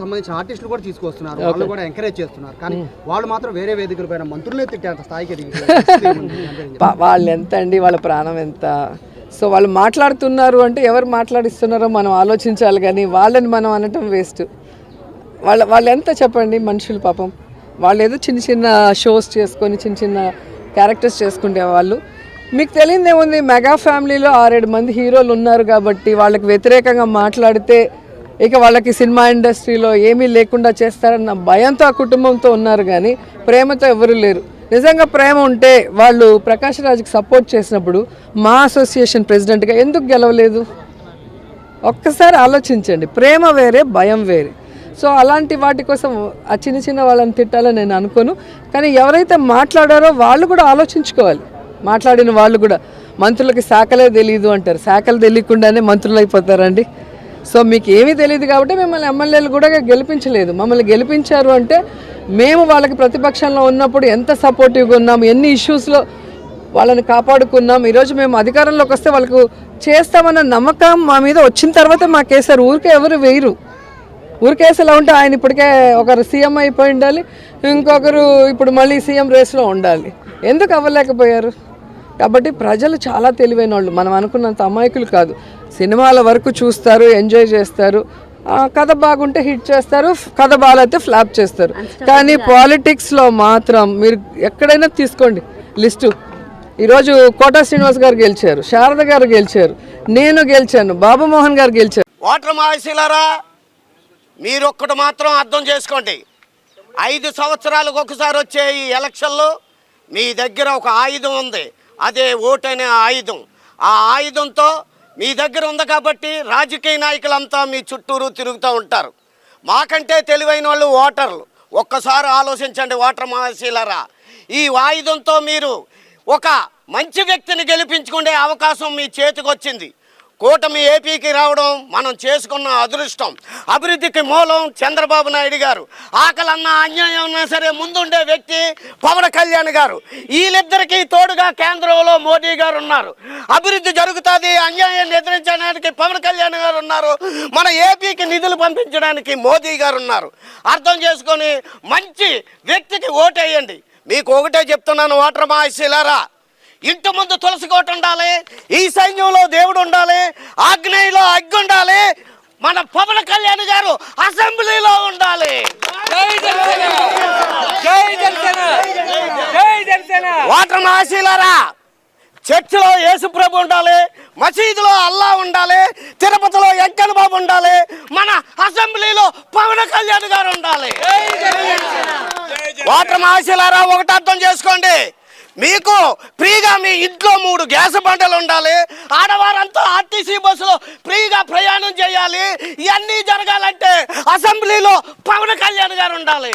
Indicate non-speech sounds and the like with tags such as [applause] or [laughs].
సంబంధించిన ఆర్టిస్టులు కూడా తీసుకొస్తున్నారు వాళ్ళు కూడా ఎంకరేజ్ చేస్తున్నారు. కానీ వాళ్ళు మాత్రం వేరే వేదికల పైన మంత్రులే తిట్టేంత స్థాయికి [laughs] వాళ్ళు ఎంత అండి? వాళ్ళ ప్రాణం ఎంత? సో వాళ్ళు మాట్లాడుతున్నారు అంటే ఎవరు మాట్లాడిస్తున్నారో మనం ఆలోచించాలి కానీ వాళ్ళని మనం అనటం వేస్ట్. వాళ్ళ వాళ్ళు ఎంత చెప్పండి? మనుషులు పాపం. వాళ్ళు ఏదో చిన్న చిన్న షోస్ చేసుకొని చిన్న చిన్న క్యారెక్టర్స్ చేసుకునే వాళ్ళు. మీకు తెలియదు ఏముంది మెగా ఫ్యామిలీలో ఆరేడు మంది హీరోలు ఉన్నారు కాబట్టి వాళ్ళకి వ్యతిరేకంగా మాట్లాడితే ఇక వాళ్ళకి సినిమా ఇండస్ట్రీలో ఏమీ లేకుండా చేస్తారన్న భయంతో ఆ కుటుంబంతో ఉన్నారు కానీ ప్రేమతో ఎవరు లేరు. నిజంగా ప్రేమ ఉంటే వాళ్ళు ప్రకాష్ రాజుకి సపోర్ట్ చేసినప్పుడు మా అసోసియేషన్ ప్రెసిడెంట్గా ఎందుకు గెలవలేదు? ఒక్కసారి ఆలోచించండి. ప్రేమ వేరే భయం వేరే. సో అలాంటి వాటి కోసం ఆ చిన్న చిన్న వాళ్ళని తిట్టాలని నేను అనుకోను. కానీ ఎవరైతే మాట్లాడారో వాళ్ళు కూడా ఆలోచించుకోవాలి. మాట్లాడిన వాళ్ళు కూడా మంత్రులకి శాఖలే తెలియదు అంటారు. శాఖలు తెలియకుండానే మంత్రులు అయిపోతారండి. సో మీకు ఏమీ తెలియదు కాబట్టి మిమ్మల్ని ఎమ్మెల్యేలు కూడా గెలిపించలేదు. మమ్మల్ని గెలిపించారు అంటే మేము వాళ్ళకి ప్రతిపక్షంలో ఉన్నప్పుడు ఎంత సపోర్టివ్గా ఉన్నాము ఎన్ని ఇష్యూస్లో వాళ్ళని కాపాడుకున్నాం ఈరోజు మేము అధికారంలోకి వస్తే వాళ్ళకు చేస్తామన్న నమ్మకం మా మీద వచ్చిన తర్వాత మాకేసారు ఊరికే ఎవరు వేయరు. ఊరికేసి ఎలా ఉంటే ఆయన ఇప్పటికే ఒకరు సీఎం అయిపోయి ఉండాలి ఇంకొకరు ఇప్పుడు మళ్ళీ సీఎం రేస్లో ఉండాలి. ఎందుకు అవ్వలేకపోయారు? కాబట్టి ప్రజలు చాలా తెలివైన వాళ్ళు మనం అనుకున్నంత అమాయకులు కాదు. సినిమాల వరకు చూస్తారు ఎంజాయ్ చేస్తారు. ఆ, కథ బాగుంటే హిట్ చేస్తారు కథ బాగాలైతే ఫ్లాప్ చేస్తారు. కానీ పాలిటిక్స్లో మాత్రం మీరు ఎక్కడైనా తీసుకోండి. లిస్టు. ఈరోజు కోటా శ్రీనివాస్ గారు గెలిచారు శారద గారు గెలిచారు నేను గెలిచాను బాబు మోహన్ గారు గెలిచారు. ఓటర్ మహాశీలారా మీరు ఒక్కటి మాత్రం అర్థం చేసుకోండి. ఐదు సంవత్సరాలకు ఒకసారి వచ్చే ఈ ఎలక్షన్లో మీ దగ్గర ఒక ఆయుధం ఉంది. అదే ఓటనే ఆయుధం. ఆ ఆయుధంతో మీ దగ్గర ఉంది కాబట్టి రాజకీయ నాయకులంతా మీ చుట్టూరు తిరుగుతూ ఉంటారు. మాకంటే తెలివైన వాళ్ళు ఓటర్లు. ఒక్కసారి ఆలోచించండి ఓటర్ మహాశీలారా. ఈ ఆయుధంతో మీరు ఒక మంచి వ్యక్తిని గెలిపించుకునే అవకాశం మీ చేతికి వచ్చింది కూటమి ఏపీకి రావడం మనం చేసుకున్న అదృష్టం. అభివృద్ధికి మూలం చంద్రబాబు నాయుడు గారు. ఆకలన్న అన్యాయం ఉన్నా సరే ముందుండే వ్యక్తి పవన్ కళ్యాణ్ గారు. వీళ్ళిద్దరికీ తోడుగా కేంద్రంలో మోదీ గారు ఉన్నారు. అభివృద్ధి జరుగుతుంది అన్యాయాన్ని ఎదిరించడానికి పవన్ కళ్యాణ్ గారు ఉన్నారు. మన ఏపీకి నిధులు పంపించడానికి మోదీ గారు ఉన్నారు. అర్థం చేసుకొని మంచి వ్యక్తికి ఓటేయండి. మీకు ఒకటే చెప్తున్నాను ఓటర్ మహాశీలారా ఇంటి ముందు తులసి కోట ఉండాలి ఈ సైన్యంలో దేవుడు ఉండాలి ఆగ్నేయంలో అగ్గి ఉండాలి మన పవన్ కళ్యాణ్ గారు అసెంబ్లీలో ఉండాలి. ఓటర్ మహాశీలారా చర్చిలో యేసుప్రభు ఉండాలి మసీదులో అల్లా ఉండాలి తిరుపతిలో వెంకన్న బాబు ఉండాలి మన అసెంబ్లీలో పవన్ కళ్యాణ్ గారు ఉండాలి. వాటర్ మహాశీలారా ఒకటి అర్థం చేసుకోండి. మీకు ఫ్రీగా మీ ఇంట్లో మూడు గ్యాస్ బండలు ఉండాలి. ఆడవారంతా ఆర్టీసీ బస్సులో ఫ్రీగా ప్రయాణం చేయాలి. ఇవన్నీ జరగాలంటే అసెంబ్లీలో పవన్ కళ్యాణ్ గారు ఉండాలి.